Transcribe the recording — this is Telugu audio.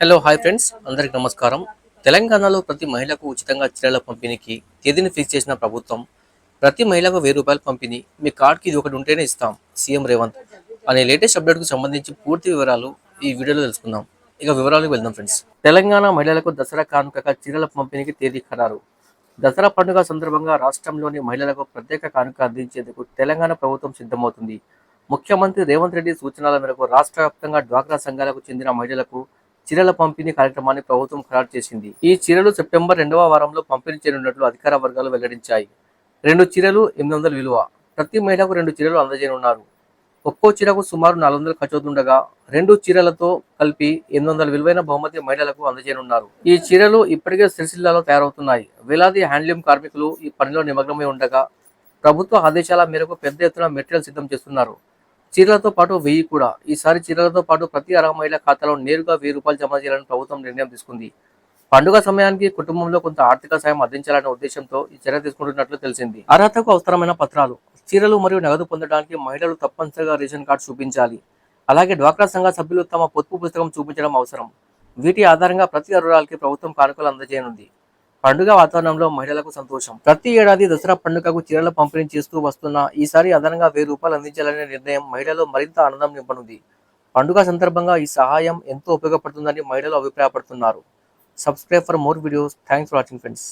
హలో హాయ్ ఫ్రెండ్స్ అందరికి నమస్కారం. తెలంగాణలో ప్రతి మహిళకు ఉచితంగా చీరల పంపిణీకి తేదీని ఫిక్స్ చేసిన ప్రభుత్వం ప్రతి మహిళకు వెయ్యి రూపాయలు పంపిణీ మీ కార్డ్కి ఇది ఒకటి ఉంటేనే ఇస్తాం సీఎం రేవంత్. అనే లేటెస్ట్ అప్డేట్కు సంబంధించి పూర్తి వివరాలు ఈ వీడియోలో తెలుసుకుందాం. ఇక వివరాలకు వెళ్దాం ఫ్రెండ్స్ తెలంగాణ మహిళలకు దసరా కానుకగా చీరల పంపిణీకి తేదీ ఖరారు. దసరా పండుగ సందర్భంగా రాష్ట్రంలోని మహిళలకు ప్రత్యేక కానుక అందించేందుకు తెలంగాణ ప్రభుత్వం సిద్ధమవుతుంది. ముఖ్యమంత్రి రేవంత్ రెడ్డి సూచనల మేరకు రాష్ట్ర వ్యాప్తంగా డ్వాక్రా సంఘాలకు చెందిన మహిళలకు చీరల పంపిణీ కార్యక్రమాన్ని ప్రభుత్వం ఖరారు చేసింది. ఈ చీరలు సెప్టెంబర్ రెండవ వారంలో పంపిణీ చేయనున్నట్లు అధికార వర్గాలు వెల్లడించాయి. రెండు చీరలు ఎనిమిది వందల విలువ. ప్రతి మహిళకు రెండు చీరలు అందజేయనున్నారు. ఒక్కో చీరకు సుమారు నాలుగు వందలు ఖర్చు అవుతుండగా రెండు చీరలతో కలిపి ఎనిమిది వందల విలువైన బహుమతి మహిళలకు అందజేయనున్నారు. ఈ చీరలు ఇప్పటికే సిరిసిల్లాలో తయారవుతున్నాయి. వేలాది హ్యాండ్లూమ్ కార్మికులు ఈ పనిలో నిమగ్నమై ఉండగా ప్రభుత్వ ఆదేశాల మేరకు పెద్ద ఎత్తున మెటీరియల్ సిద్ధం చేస్తున్నారు. చీరలతో పాటు వెయ్యి కూడా. ఈసారి చీరలతో పాటు ప్రతి అర్హ మహిళ ఖాతాలో నేరుగా వెయ్యి రూపాయలు జమ చేయాలని ప్రభుత్వం నిర్ణయం తీసుకుంది. పండుగ సమయానికి కుటుంబంలో కొంత ఆర్థిక సాయం అందించాలనే ఉద్దేశంతో ఈ చర్య తీసుకుంటున్నట్లు తెలిసింది. అర్హతకు అవసరమైన పత్రాలు చీరలు మరియు నగదు పొందడానికి మహిళలు తప్పనిసరిగా రేషన్ కార్డు చూపించాలి. అలాగే డ్వాక్రా సంఘ సభ్యులు తమ పొదుపు పుస్తకం చూపించడం అవసరం. వీటి ఆధారంగా ప్రతి అర్హురాలకి ప్రభుత్వం కానుకలు అందజేయనుంది. పండుగ వాతావరణంలో మహిళలకు సంతోషం. ప్రతి ఏడాది దసరా పండుగకు చీరల పంపిణీ చేస్తూ వస్తున్న ఈసారి అదనంగా వెయ్యి రూపాయలు అందించాలనే నిర్ణయం మహిళలు మరింత ఆనందం నింపనుంది. పండుగ సందర్భంగా ఈ సహాయం ఎంతో ఉపయోగపడుతుందని మహిళలు అభిప్రాయపడుతున్నారు. Subscribe for more videos. Thanks for watching friends.